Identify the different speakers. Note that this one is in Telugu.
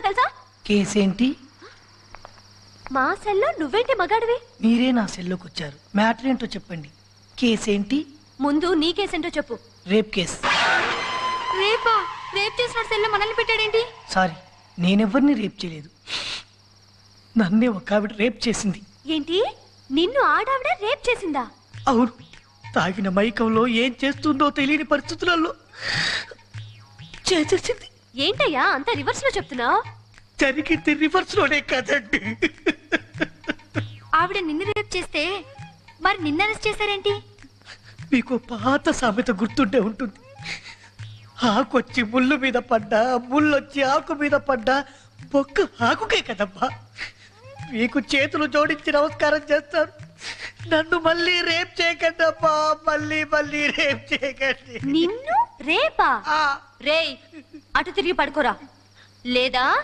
Speaker 1: ఏంటో తెలుసా?
Speaker 2: కేసేంటి?
Speaker 1: మా సెల్లో నువ్వేంటి మగాడివి?
Speaker 2: మీరే నా సెల్లోకి వచ్చారు. మ్యాటర్ ఏంటో చెప్పండి. కేసేంటి?
Speaker 1: ముందు నీ కేసేంటో చెప్పు.
Speaker 2: Rape case.
Speaker 1: రేపా? రేప్ చేసిన సెల్లో మనల్ని పెట్టాడేంటి?
Speaker 2: సారీ నేనెవరిని రేప్ చేయలేదు. నన్నే ఒక ఆవిడ రేప్ చేసింది.
Speaker 1: ఏంటి? నిన్ను ఆడావిడ రేప్ చేసిందా?
Speaker 2: అవును తాగిన మైకంలో ఏం చేస్తుందో తెలియని పరిస్థితులలో చేసేసింది.
Speaker 1: ఏంటయ్యా అంత రివర్స్లో చెప్తున్నావు?
Speaker 2: జరిగింది రివర్స్లోనే కదండి.
Speaker 1: ఆవిడ నిన్ను రేప్ చేస్తే మరి నిన్న అరెస్ట్ చేశారేంటి?
Speaker 2: మీకు పాత సామెత గుర్తుండే ఉంటుంది. ఆకొచ్చి ముళ్ళు మీద పడ్డా ముళ్ళొచ్చి ఆకు మీద పడ్డా బొక్క ఆకుకే కదమ్మా. మీకు చేతులు జోడించి నమస్కారం చేస్తారు. నన్ను మళ్ళీ రేప్ చేయకండి అమ్మా మళ్ళీ మళ్ళీ రేప్ చేయకండి.
Speaker 1: నిన్ను రేపా
Speaker 2: ఆ,
Speaker 1: రేయ్ అటు తిరిగి పడుకోరా. లేదా